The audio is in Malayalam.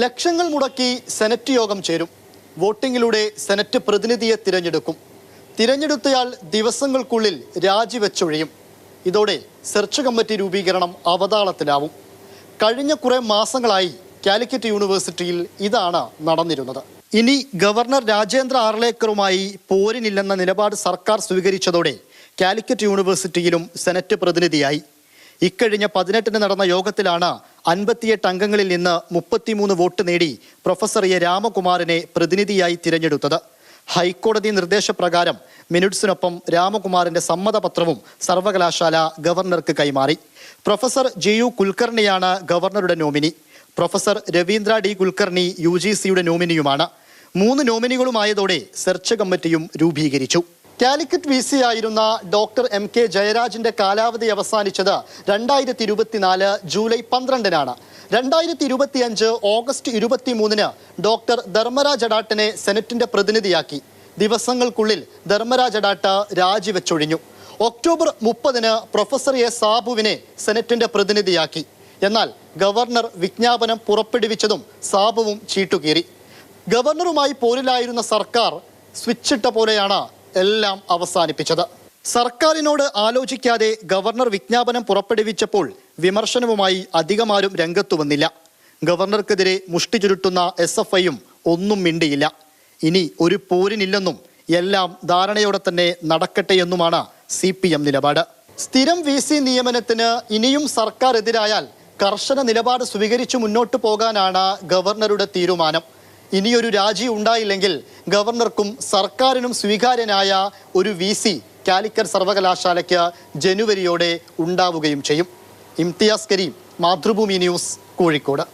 ലക്ഷങ്ങൾ മുടക്കി സെനറ്റ് യോഗം ചേരും. വോട്ടിങ്ങിലൂടെ സെനറ്റ് പ്രതിനിധിയെ തിരഞ്ഞെടുക്കും. തിരഞ്ഞെടുത്തയാൾ ദിവസങ്ങൾക്കുള്ളിൽ രാജിവെച്ചൊഴിയും. ഇതോടെ സെർച്ച് കമ്മിറ്റി രൂപീകരണം അവതാളത്തിലാവും. കഴിഞ്ഞ കുറെ മാസങ്ങളായി കാലിക്കറ്റ് യൂണിവേഴ്സിറ്റിയിൽ ഇതാണ് നടന്നിരുന്നത്. ഇനി ഗവർണർ രാജേന്ദ്ര ആർലേക്കറുമായി പോരിനില്ലെന്ന നിലപാട് സർക്കാർ സ്വീകരിച്ചതോടെ കാലിക്കറ്റ് യൂണിവേഴ്സിറ്റിയിലും സെനറ്റ് പ്രതിനിധിയായി. ഇക്കഴിഞ്ഞ പതിനെട്ടിന് നടന്ന യോഗത്തിലാണ് അൻപത്തിയെട്ട് അംഗങ്ങളിൽ നിന്ന് മുപ്പത്തിമൂന്ന് വോട്ട് നേടി പ്രൊഫസർ എ രാമകുമാറിനെ പ്രതിനിധിയായി തിരഞ്ഞെടുത്തത്. ഹൈക്കോടതി നിർദ്ദേശപ്രകാരം മിനിറ്റ്സിനൊപ്പം രാമകുമാറിന്റെ സമ്മതപത്രവും സർവകലാശാല ഗവർണർക്ക് കൈമാറി. പ്രൊഫസർ ജെ യു കുൽക്കർണിയാണ് ഗവർണറുടെ nominee. Professor Ravindra D Kulkarni U G സിയുടെ നോമിനിയുമാണ്. മൂന്ന് നോമിനികളുമായതോടെ സെർച്ച് കമ്മിറ്റിയും രൂപീകരിച്ചു. കാലിക്കറ്റ് വി സി ആയിരുന്ന ഡോക്ടർ എം കെ ജയരാജിന്റെ കാലാവധി അവസാനിച്ചത് രണ്ടായിരത്തി ഇരുപത്തിനാല് ജൂലൈ പന്ത്രണ്ടിനാണ്. രണ്ടായിരത്തി ഇരുപത്തിയഞ്ച് ഓഗസ്റ്റ് ഇരുപത്തിമൂന്നിന് ഡോക്ടർ ധർമ്മരാജ് അഡാട്ടിനെ സെനറ്റിന്റെ പ്രതിനിധിയാക്കി. ദിവസങ്ങൾക്കുള്ളിൽ ധർമ്മരാജ് അഡാട്ട് രാജിവെച്ചൊഴിഞ്ഞു. ഒക്ടോബർ മുപ്പതിന് പ്രൊഫസർ എ സാബുവിനെ സെനറ്റിന്റെ പ്രതിനിധിയാക്കി. എന്നാൽ ഗവർണർ വിജ്ഞാപനം പുറപ്പെടുവിച്ചതും സാബുവും ചീട്ടുകീറി. ഗവർണറുമായി പോരിലായിരുന്ന സർക്കാർ സ്വിച്ചിട്ട പോലെയാണ് എല്ലാം അവസാനിപ്പിച്ചത്. സർക്കാരിനോട് ആലോചിക്കാതെ ഗവർണർ വിജ്ഞാപനം പുറപ്പെടുവിച്ചപ്പോൾ വിമർശനവുമായി അധികമാരും രംഗത്തു വന്നില്ല ഗവർണർക്കെതിരെ മുഷ്ടി ചുരുട്ടുന്ന എസ് എഫ് ഐയും ഒന്നും മിണ്ടിയില്ല. ഇനി ഒരു പോരിനില്ലെന്നും എല്ലാം ധാരണയോടെ തന്നെ നടക്കട്ടെ എന്നുമാണ് സി പി എം നിലപാട്. സ്ഥിരം വി സി നിയമനത്തിന് ഇനിയും സർക്കാർ എതിരായാൽ കർശന നിലപാട് സ്വീകരിച്ചു മുന്നോട്ട് പോകാനാണ് ഗവർണറുടെ തീരുമാനം. ഇനിയൊരു രാജി ഉണ്ടായില്ലെങ്കിൽ ഗവർണർക്കും സർക്കാരിനും സ്വീകാര്യനായ ഒരു വി സി കാലിക്കറ്റ് സർവകലാശാലയ്ക്ക് ജനുവരിയോടെ ഉണ്ടാവുകയും ചെയ്യും. ഇംതിയാസ് കരീം മാതൃഭൂമി ന്യൂസ് കോഴിക്കോട്.